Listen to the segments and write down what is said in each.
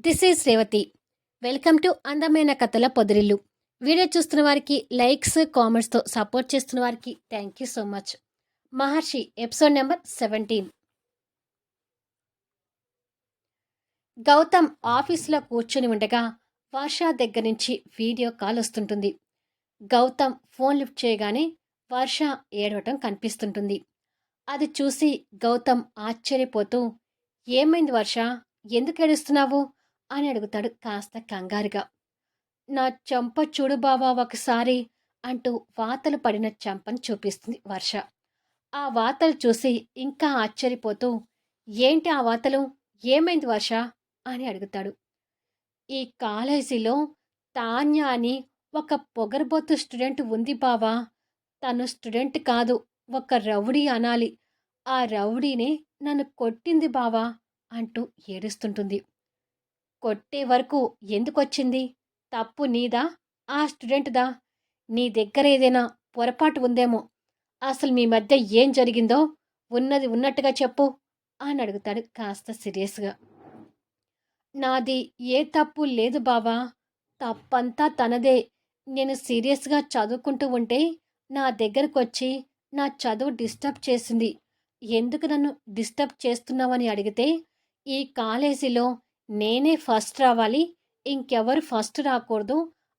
This is Revathi. Welcome to అందమైన కథల పొదిరిల్లు. Video చూస్తున్న వారికి లైక్స్ కామెంట్స్తో సపోర్ట్ చేస్తున్న వారికి thank you so much. Maharshi episode number seventeen. Gautam ఆఫీసులో కూర్చుని ఉండగా వర్ష దగ్గర నుంచి వీడియో కాల్ వస్తుంటుంది. గౌతమ్ ఫోన్ లిఫ్ట్ చేయగానే వర్ష ఏడవటం కనిపిస్తుంటుంది. అది చూసి గౌతమ్ ఆశ్చర్యపోతూ ఏమైంది వర్ష? ఎందుకు ఏడుస్తున్నావు? అని అడుగుతాడు కాస్త కంగారుగా. నా చెంప చూడు బావా ఒకసారి అంటూ వాతలు పడిన చెంపను చూపిస్తుంది వర్ష. ఆ వాతలు చూసి ఇంకా ఆశ్చర్యపోతూ ఏంటి ఆ వాతలు? ఏమైంది వర్ష అని అడుగుతాడు. ఈ కాలేజీలో తాన్య అని ఒక పొగరబోతు స్టూడెంట్ ఉంది బావా. తను స్టూడెంట్ కాదు ఒక రౌడీ అనాలి. ఆ రౌడీనే నన్ను కొట్టింది బావా అంటూ ఏడుస్తుంటుంది. కొట్టే వరకు ఎందుకొచ్చింది? తప్పు నీదా? ఆ స్టూడెంట్దా? నీ దగ్గర ఏదైనా పొరపాటు ఉందేమో? అసలు మీ మధ్య ఏం జరిగిందో? ఉన్నది ఉన్నట్టుగా చెప్పు అని అడుగుతాడు కాస్త సీరియస్గా. నాది ఏ తప్పు లేదు బావా. తప్పంతా తనదే. నేను సీరియస్గా చదువుకుంటూ ఉంటే నా దగ్గరకు వచ్చి నా చదువు డిస్టర్బ్ చేసింది. ఎందుకు నన్ను డిస్టర్బ్ చేస్తున్నావని అడిగితే ఈ కాలేజీలో నేనే ఫస్ట్ రావాలి ఇంకెవరు ఫస్ట్ రాకూడదు.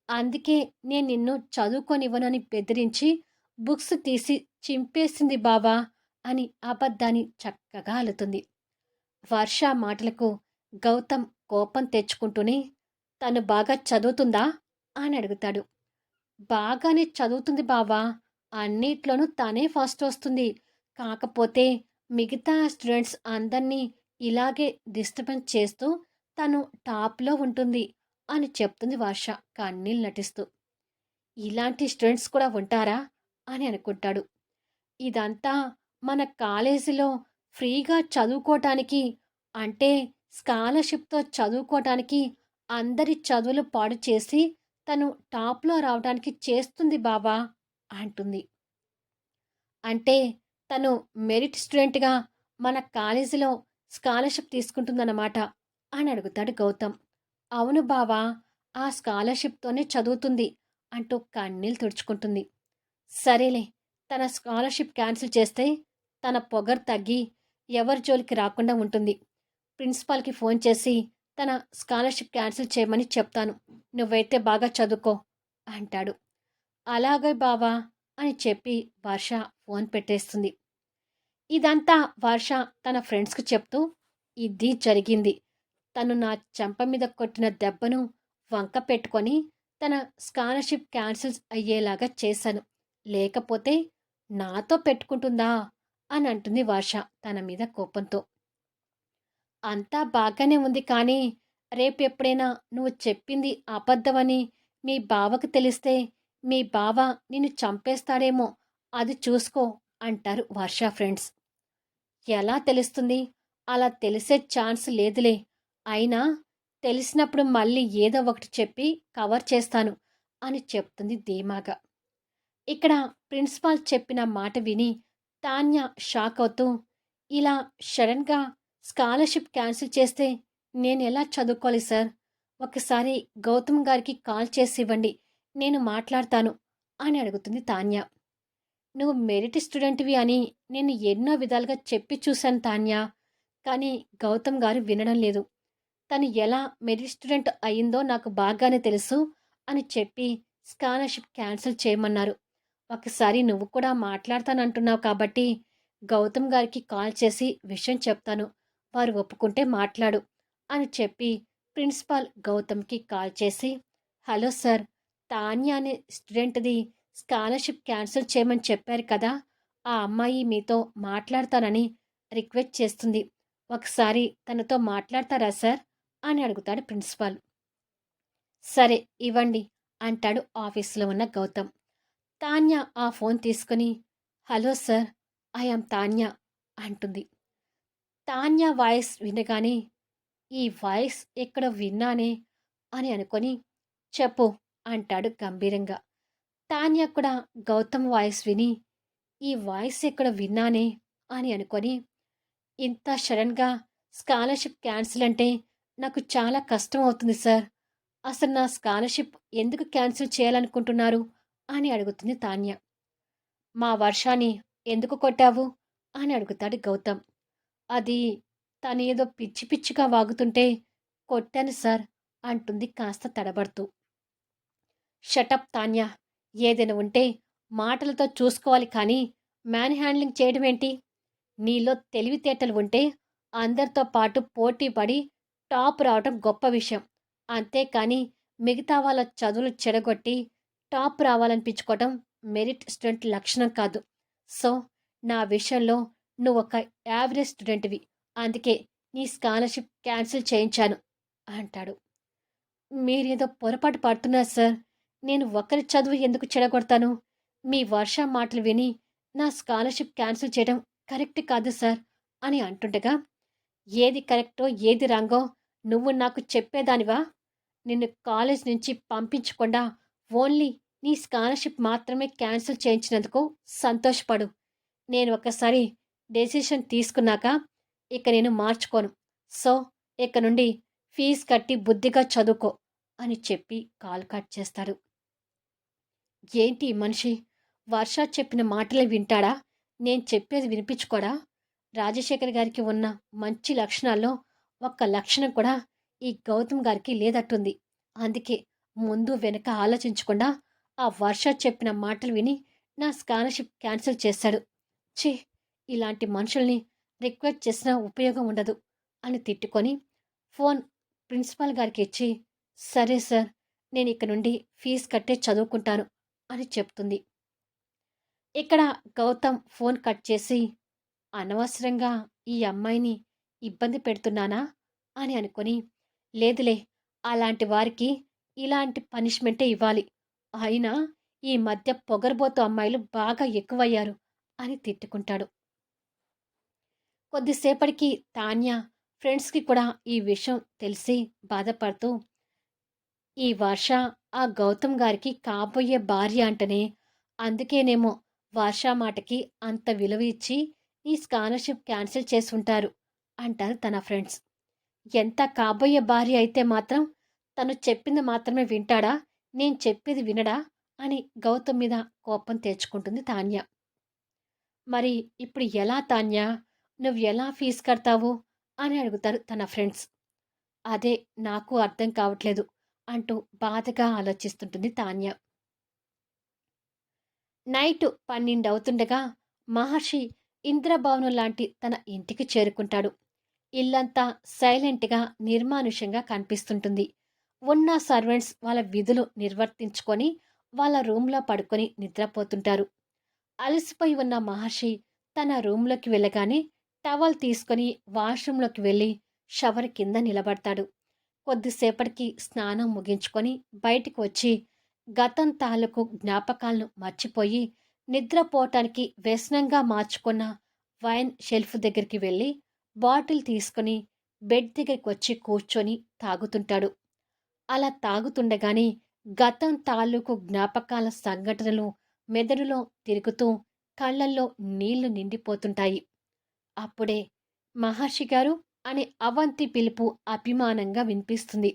అందుకే నేను నిన్ను చదువుకొనివ్వనని బెదిరించి బుక్స్ తీసి చింపేసింది బాబా అని అబద్ధాన్ని చక్కగా అలుతుంది. వర్ష మాటలకు గౌతమ్ కోపం తెచ్చుకుంటూనే తను బాగా చదువుతుందా? అని అడుగుతాడు. బాగానే చదువుతుంది బావా అన్నిట్లోనూ తనే ఫస్ట్ వస్తుంది. కాకపోతే మిగతా స్టూడెంట్స్ అందరినీ ఇలాగే డిస్టర్బెన్స్ చేస్తూ తను టాప్లో ఉంటుంది అని చెప్తుంది వర్ష కన్నీళ్ళు నటిస్తూ. ఇలాంటి స్టూడెంట్స్ కూడా ఉంటారా? అని అనుకుంటాడు. ఇదంతా మన కాలేజీలో ఫ్రీగా చదువుకోవటానికి అంటే స్కాలర్షిప్తో చదువుకోవటానికి అందరి చదువులు పాడు చేసి తను టాప్లో రావడానికి చేస్తుంది బాబా అంటుంది. అంటే తను మెరిట్ స్టూడెంట్గా మన కాలేజీలో స్కాలర్షిప్ తీసుకుంటుందన్నమాట. అని అడుగుతాడు గౌతమ్. అవును బావా ఆ స్కాలర్షిప్తోనే చదువుతుంది అంటూ కన్నీళ్ళు తుడుచుకుంటుంది. సరేలే తన స్కాలర్షిప్ క్యాన్సిల్ చేస్తే తన పొగరు తగ్గి ఎవరి జోలికి రాకుండా ఉంటుంది. ప్రిన్సిపాల్కి ఫోన్ చేసి తన స్కాలర్షిప్ క్యాన్సిల్ చేయమని చెప్తాను. నువ్వైతే బాగా చదువుకో అంటాడు. అలాగే బావా అని చెప్పి వర్ష ఫోన్ పెట్టేస్తుంది. ఇదంతా వర్ష తన ఫ్రెండ్స్కి చెప్తూ ఇది జరిగింది. తను నా చెంప మీద కొట్టిన దెబ్బను వంక పెట్టుకొని తన స్కాలర్షిప్ క్యాన్సిల్ అయ్యేలాగా చేశాను. లేకపోతే నాతో పెట్టుకుంటుందా? అని అంటుంది వర్ష తన మీద కోపంతో. అంతా బాగానే ఉంది కానీ రేపు ఎప్పుడైనా నువ్వు చెప్పింది అబద్ధమని మీ బావకు తెలిస్తే మీ బావ నిన్ను చంపేస్తాడేమో అది చూసుకో అంటారు వర్ష ఫ్రెండ్స్. ఎలా తెలుస్తుంది? అలా తెలిసే ఛాన్స్ లేదులే. అయినా తెలిసినప్పుడు మళ్ళీ ఏదో ఒకటి చెప్పి కవర్ చేస్తాను అని చెప్తుంది ధీమాగా. ఇక్కడ ప్రిన్సిపాల్ చెప్పిన మాట విని తాన్య షాక్ అవుతూ ఇలా సడన్గా స్కాలర్షిప్ క్యాన్సిల్ చేస్తే నేను ఎలా చదువుకోవాలి సార్? ఒకసారి గౌతమ్ గారికి కాల్ చేసి ఇవ్వండి నేను మాట్లాడతాను అని అడుగుతుంది తాన్య. నువ్వు మెరిట్ స్టూడెంట్వి అని నేను ఎన్నో విధాలుగా చెప్పి చూశాను తాన్య కానీ గౌతమ్ గారు వినడం లేదు. తను ఎలా మెరిట్ స్టూడెంట్ అయిందో నాకు బాగానే తెలుసు అని చెప్పి స్కాలర్షిప్ క్యాన్సిల్ చేయమన్నారు. ఒకసారి నువ్వు కూడా మాట్లాడతానంటున్నావు కాబట్టి గౌతమ్ గారికి కాల్ చేసి విషయం చెప్తాను. వారు ఒప్పుకుంటే మాట్లాడు అని చెప్పి ప్రిన్సిపాల్ గౌతమ్కి కాల్ చేసి హలో సార్ తాన్య అనే స్టూడెంట్ది స్కాలర్షిప్ క్యాన్సిల్ చేయమని చెప్పారు కదా ఆ అమ్మాయి మీతో మాట్లాడతానని రిక్వెస్ట్ చేస్తుంది. ఒకసారి తనతో మాట్లాడతారా సార్? అని అడుగుతాడు ప్రిన్సిపాల్. సరే ఇవ్వండి అంటాడు ఆఫీస్లో ఉన్న గౌతమ్. తాన్య ఆ ఫోన్ తీసుకుని హలో సార్ ఐఎమ్ తాన్య అంటుంది. తాన్య వాయిస్ వినగానే ఈ వాయిస్ ఎక్కడ విన్నానే అని అనుకొని చెప్పు అంటాడు గంభీరంగా. తాన్య కూడా గౌతమ్ వాయిస్ విని ఈ వాయిస్ ఎక్కడ విన్నానే అని అనుకొని ఇంత సడన్గా స్కాలర్షిప్ క్యాన్సిల్ అంటే నాకు చాలా కష్టం అవుతుంది సార్. అసలు నా స్కాలర్షిప్ ఎందుకు క్యాన్సిల్ చేయాలనుకుంటున్నారు అని అడుగుతుంది తాన్య. మా వర్షాన్ని ఎందుకు కొట్టావు అని అడుగుతాడు గౌతమ్. అది తను ఏదో పిచ్చి పిచ్చిగా వాగుతుంటే కొట్టాను సార్ అంటుంది కాస్త తడబడుతూ. షటప్ తాన్య ఏదైనా ఉంటే మాటలతో చూసుకోవాలి కానీ మ్యాన్ హ్యాండ్లింగ్ చేయడం ఏంటి నీలో తెలివితేటలు ఉంటే అందరితో పాటు పోటీ పడి టాప్ రావడం గొప్ప విషయం. అంతేకాని మిగతా వాళ్ళ చదువులు చెడగొట్టి టాప్ రావాలనిపించుకోవడం మెరిట్ స్టూడెంట్ లక్షణం కాదు. సో నా విషయంలో నువ్వు ఒక యావరేజ్ స్టూడెంట్వి. అందుకే నీ స్కాలర్షిప్ క్యాన్సిల్ చేయించాను అంటాడు. మీరేదో పొరపాటు పడుతున్నారు సార్. నేను ఒకరి చదువు ఎందుకు చెడగొడతాను? మీ వర్ష మాటలు విని నా స్కాలర్షిప్ క్యాన్సిల్ చేయడం కరెక్ట్ కాదు సార్ అని అంటుండగా ఏది కరెక్టో ఏది రాంగో నువ్వు నాకు చెప్పేదానివా? నిన్ను కాలేజ్ నుంచి పంపించకుండా ఓన్లీ నీ స్కాలర్షిప్ మాత్రమే క్యాన్సిల్ చేయించినందుకు సంతోషపడు. నేను ఒకసారి డెసిషన్ తీసుకున్నాక ఇక నేను మార్చుకోను. సో ఇక నుండి ఫీజు కట్టి బుద్ధిగా చదువుకో అని చెప్పి కాల్ కట్ చేస్తాడు. ఏంటి మనిషి? వర్ష చెప్పిన మాటలే వింటాడా? నేను చెప్పేది వినిపించుకోడా? రాజశేఖర్ గారికి ఉన్న మంచి లక్షణాల్లో ఒక్క లక్షణం కూడా ఈ గౌతమ్ గారికి లేదట్టుంది. అందుకే ముందు వెనక ఆలోచించకుండా ఆ వర్ష చెప్పిన మాటలు విని నా స్కాలర్షిప్ క్యాన్సిల్ చేశాడు. ఛీ ఇలాంటి మనుషుల్ని రిక్వెస్ట్ చేసినా ఉపయోగం ఉండదు అని తిట్టుకొని ఫోన్ ప్రిన్సిపాల్ గారికి ఇచ్చి సరే సార్ నేను ఇక నుండి ఫీజు కట్టే చదువుకుంటాను అని చెప్తుంది. ఇక్కడ గౌతమ్ ఫోన్ కట్ చేసి అనవసరంగా ఈ అమ్మాయిని ఇబ్బంది పెడుతున్నానా అని అనుకొని లేదులే అలాంటి వారికి ఇలాంటి పనిష్మెంటే ఇవ్వాలి. అయినా ఈ మధ్య పొగరబోతు అమ్మాయిలు బాగా ఎక్కువయ్యారు అని తిట్టుకుంటాడు. కొద్దిసేపటికి తాన్య ఫ్రెండ్స్కి కూడా ఈ విషయం తెలిసి బాధపడుతూ ఈ వర్ష ఆ గౌతమ్ గారికి కాబోయే భార్య అంటనే అందుకేనేమో వర్ష మాటకి అంత విలువ ఇచ్చి ఈ స్కాలర్షిప్ క్యాన్సిల్ చేసి ఉంటారు అంటారు తన ఫ్రెండ్స్. ఎంత కాబోయే భార్య అయితే మాత్రం తను చెప్పింది మాత్రమే వింటాడా? నేను చెప్పేది వినడా? అని గౌతమ్ మీద కోపం తెచ్చుకుంటుంది తాన్య. మరి ఇప్పుడు ఎలా తాన్య? నువ్వు ఎలా ఫీజు కడతావు? అని అడుగుతారు తన ఫ్రెండ్స్. అదే నాకు అర్థం కావట్లేదు అంటూ బాధగా ఆలోచిస్తుంటుంది తాన్య. నైట్ పన్నెండు అవుతుండగా మహర్షి ఇంద్రభవనం లాంటి తన ఇంటికి చేరుకుంటాడు. ఇల్లంతా సైలెంట్గా నిర్మానుషంగా కనిపిస్తుంటుంది. ఉన్న సర్వెంట్స్ వాళ్ళ విధులు నిర్వర్తించుకొని వాళ్ళ రూమ్లో పడుకొని నిద్రపోతుంటారు. అలసిపోయి ఉన్న మహర్షి తన రూమ్లోకి వెళ్ళగానే టవల్ తీసుకొని వాష్రూంలోకి వెళ్ళి షవర్ కింద నిలబడతాడు. కొద్దిసేపటికి స్నానం ముగించుకొని బయటికి వచ్చి గతం తాలూకు జ్ఞాపకాలను మర్చిపోయి నిద్రపోవటానికి వ్యసనంగా మార్చుకున్న వైన్ షెల్ఫ్ దగ్గరికి వెళ్ళి బాటిల్ తీసుకుని బెడ్ దగ్గరికి వచ్చి కూర్చొని తాగుతుంటాడు. అలా తాగుతుండగానే గతం తాలూకు జ్ఞాపకాల సంఘటనలు మెదడులో తిరుగుతూ కళ్ళల్లో నీళ్ళు నిండిపోతుంటాయి. అప్పుడే మహర్షి గారు అనే అవంతి పిలుపు అభిమానంగా వినిపిస్తుంది.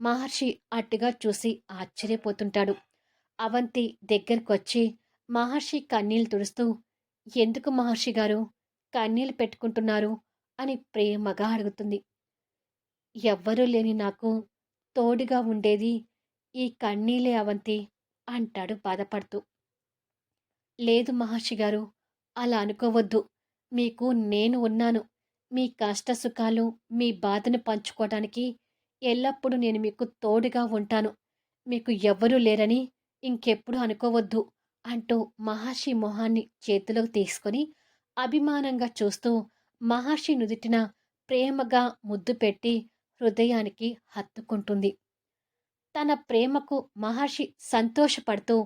మహర్షి అట్టుగా చూసి ఆశ్చర్యపోతుంటాడు. అవంతి దగ్గరకొచ్చి మహర్షి కన్నీళ్ళు తుడుస్తూ ఎందుకు మహర్షి గారు? కన్నీళ్ళు పెట్టుకుంటున్నారు. అని ప్రేమగా అడుగుతుంది. ఎవ్వరూ లేని నాకు తోడుగా ఉండేది ఈ కన్నీలే అవంతి అంటాడు బాధపడుతూ. లేదు మహర్షి గారు అలా అనుకోవద్దు. మీకు నేను ఉన్నాను. మీ కష్ట సుఖాలు మీ బాధను పంచుకోవడానికి ఎల్లప్పుడూ నేను మీకు తోడుగా ఉంటాను. మీకు ఎవ్వరూ లేరని ఇంకెప్పుడు అనుకోవద్దు అంటూ మహర్షి మొహాన్ని చేతిలోకి తీసుకొని అభిమానంగా చూస్తూ మహర్షి నుదుటిన ప్రేమగా ముద్దు పెట్టి హృదయానికి హత్తుకుంటుంది. తన ప్రేమకు మహర్షి సంతోషపడుతూ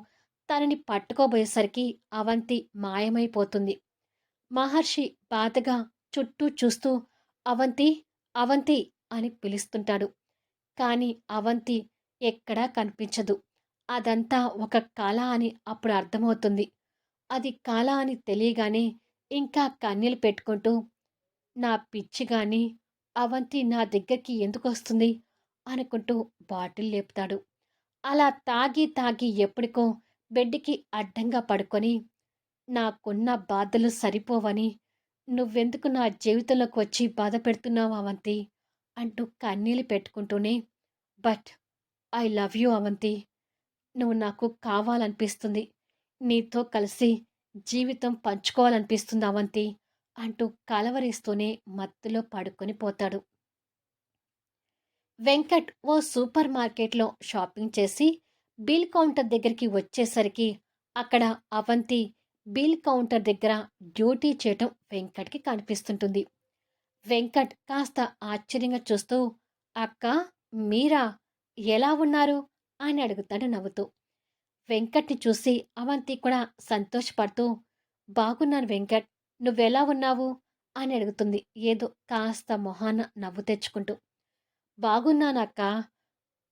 తనని పట్టుకోబోయేసరికి అవంతి మాయమైపోతుంది. మహర్షి బాధగా చుట్టూ చూస్తూ అవంతి అవంతి అని పిలుస్తుంటాడు. కానీ అవంతి ఎక్కడా కనిపించదు. అదంతా ఒక కళ అని అప్పుడు అర్థమవుతుంది. అది కళ అని తెలియగానే ఇంకా కన్నీళ్ళు పెట్టుకుంటూ నా పిచ్చి కానీ అవంతి నా దగ్గరికి ఎందుకు వస్తుంది అనుకుంటూ బాటిల్ లేపుతాడు. అలా తాగి తాగి ఎప్పటికో బెడ్కి అడ్డంగా పడుకొని నాకున్న బాధలు సరిపోవని నువ్వెందుకు నా జీవితంలోకి వచ్చి బాధ పెడుతున్నావు అవంతి? అంటూ కన్నీళ్ళు పెట్టుకుంటూనే but I love you Avanthi. నువ్వు నాకు కావాలనిపిస్తుంది. నీతో కలిసి జీవితం పంచుకోవాలనిపిస్తుంది అవంతి. అంటూ కలవరిస్తూనే మత్తులో పడుకొని పోతాడు. వెంకట్ ఓ సూపర్ మార్కెట్లో షాపింగ్ చేసి బిల్ కౌంటర్ దగ్గరికి వచ్చేసరికి అక్కడ అవంతి బిల్ కౌంటర్ దగ్గర డ్యూటీ చేయటం వెంకట్కి కనిపిస్తుంటుంది. వెంకట్ కాస్త ఆశ్చర్యంగా చూస్తూ అక్క మీరా? ఎలా ఉన్నారు? అని అడుగుతాడు నవ్వుతూ. వెంకట్ని చూసి అవంతి కూడా సంతోషపడుతూ బాగున్నాను వెంకట్ నువ్వెలా ఉన్నావు? అని అడుగుతుంది. ఏదో కాస్త మొహాన నవ్వు తెచ్చుకుంటూ. బాగున్నానక్క.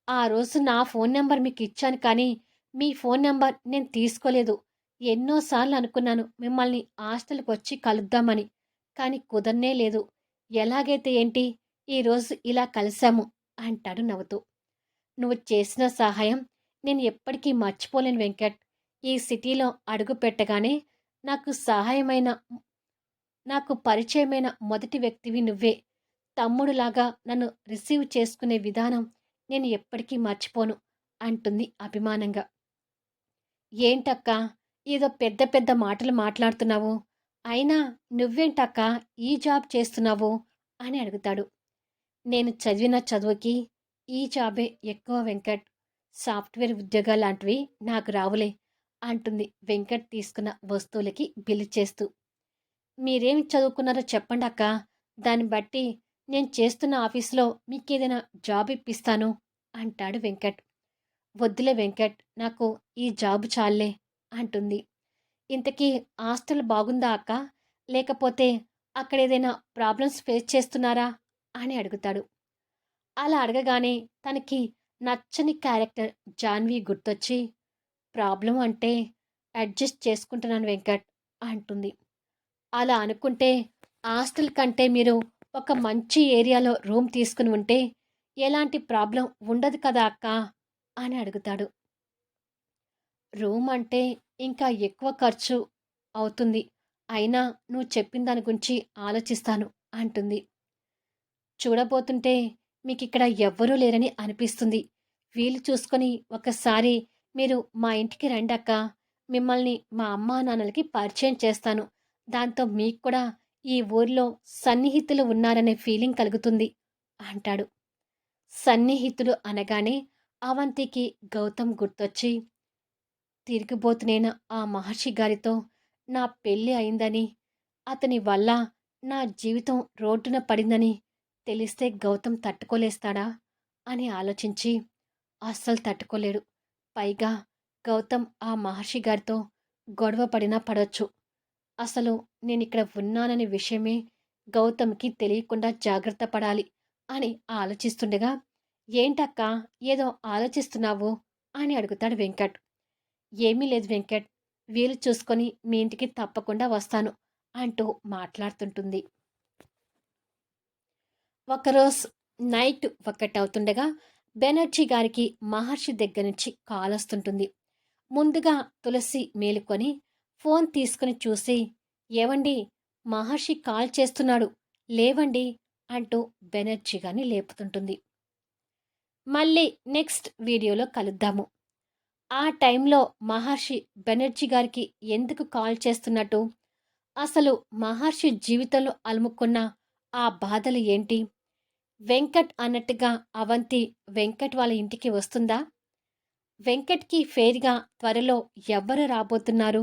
ఆ రోజు నా ఫోన్ నెంబర్ మీకు ఇచ్చాను కానీ మీ ఫోన్ నెంబర్ నేను తీసుకోలేదు. ఎన్నోసార్లు అనుకున్నాను మిమ్మల్ని హాస్టల్కి వచ్చి కలుద్దామని. కానీ కుదరనే లేదు. ఎలాగైతే ఏంటి? ఈరోజు ఇలా కలిశాము అంటాడు నవ్వుతూ. నువ్వు చేసిన సహాయం నేను ఎప్పటికీ మర్చిపోలేను వెంకట్. ఈ సిటీలో అడుగు పెట్టగానే నాకు సహాయమైన నాకు పరిచయమైన మొదటి వ్యక్తివి నువ్వే. తమ్ముడులాగా నన్ను రిసీవ్ చేసుకునే విధానం నేను ఎప్పటికీ మర్చిపోను అంటుంది అభిమానంగా. ఏంటక్క? ఏదో పెద్ద పెద్ద మాటలు మాట్లాడుతున్నావు. అయినా నువ్వేంటక్క ఈ జాబ్ చేస్తున్నావు? అని అడుగుతాడు. నేను చదివిన చదువుకి ఈ జాబే ఎక్కువ వెంకట్. సాఫ్ట్వేర్ ఉద్యోగాలు లాంటివి నాకు రావులే అంటుంది వెంకట్ తీసుకున్న వస్తువులకి బిల్లు చేస్తూ. మీరేం చదువుకున్నారో చెప్పండి అక్క. దాన్ని బట్టి నేను చేస్తున్న ఆఫీస్లో మీకేదైనా జాబ్ ఇప్పిస్తాను అంటాడు వెంకట్. వద్దులే వెంకట్ నాకు ఈ జాబ్ చాలే అంటుంది. ఇంతకీ హాస్టల్ బాగుందా అక్క? లేకపోతే అక్కడ ఏదైనా ప్రాబ్లమ్స్ ఫేస్ చేస్తున్నారా అని అడుగుతాడు. అలా అడగగానే తనకి నచ్చని క్యారెక్టర్ జాన్వి గుర్తొచ్చి ప్రాబ్లం అంటే అడ్జస్ట్ చేసుకుంటున్నాను వెంకట్ అంటుంది. అలా అనుకుంటే హాస్టల్ కంటే మీరు ఒక మంచి ఏరియాలో రూమ్ తీసుకుని ఉంటే ఎలాంటి ప్రాబ్లం ఉండదు కదా అక్క అని అడుగుతాడు. రూమ్ అంటే ఇంకా ఎక్కువ ఖర్చు అవుతుంది. అయినా నువ్వు చెప్పిన దాని గురించి ఆలోచిస్తాను అంటుంది. చూడబోతుంటే మీకు ఇక్కడ ఎవ్వరూ లేరని అనిపిస్తుంది. వీలు చూసుకొని ఒకసారి మీరు మా ఇంటికి రండి అక్క మిమ్మల్ని మా అమ్మా నాన్నలకి పరిచయం చేస్తాను. దాంతో మీకు కూడా ఈ ఊర్లో సన్నిహితులు ఉన్నారనే ఫీలింగ్ కలుగుతుంది అంటాడు. సన్నిహితులు అనగానే అవంతికి గౌతమ్ గుర్తొచ్చి తిరిగిపోతునేన ఆ మహర్షి గారితో నా పెళ్ళి అయిందని అతని వల్ల నా జీవితం రోడ్డున పడిందని తెలిస్తే గౌతమ్ తట్టుకోలేస్తాడా? అని ఆలోచించి అస్సలు తట్టుకోలేడు. పైగా గౌతమ్ ఆ మహర్షి గారితో గొడవ పడినా పడవచ్చు అసలు నేను ఇక్కడ ఉన్నాననే విషయమే గౌతమ్కి తెలియకుండా జాగ్రత్త పడాలి అని ఆలోచిస్తుండగా ఏంటక్క ఏదో ఆలోచిస్తున్నావు? అని అడుగుతాడు వెంకట్. ఏమీ లేదు వెంకట్ వీలు చూసుకొని మీ ఇంటికి తప్పకుండా వస్తాను అంటూ మాట్లాడుతుంటుంది. ఒకరోజు నైట్ ఒకటవుతుండగా బెనర్జీ గారికి మహర్షి దగ్గర నుంచి కాల్ వస్తుంటుంది ముందుగా తులసి మేలుకొని ఫోన్ తీసుకుని చూసి ఏవండి మహర్షి కాల్ చేస్తున్నాడు లేవండి అంటూ బెనర్జీగాని లేపుతుంటుంది. మళ్ళీ నెక్స్ట్ వీడియోలో కలుద్దాము. ఆ టైంలో మహర్షి బెనర్జీ గారికి ఎందుకు కాల్ చేస్తున్నట్టు? అసలు మహర్షి జీవితంలో అలుముకున్న ఆ బాధలు ఏంటి? వెంకట్ అన్నట్టుగా అవంతి వెంకట్ వాళ్ళ ఇంటికి వస్తుందా? వెంకట్కి ఫేర్గా త్వరలో ఎవ్వరు రాబోతున్నారు?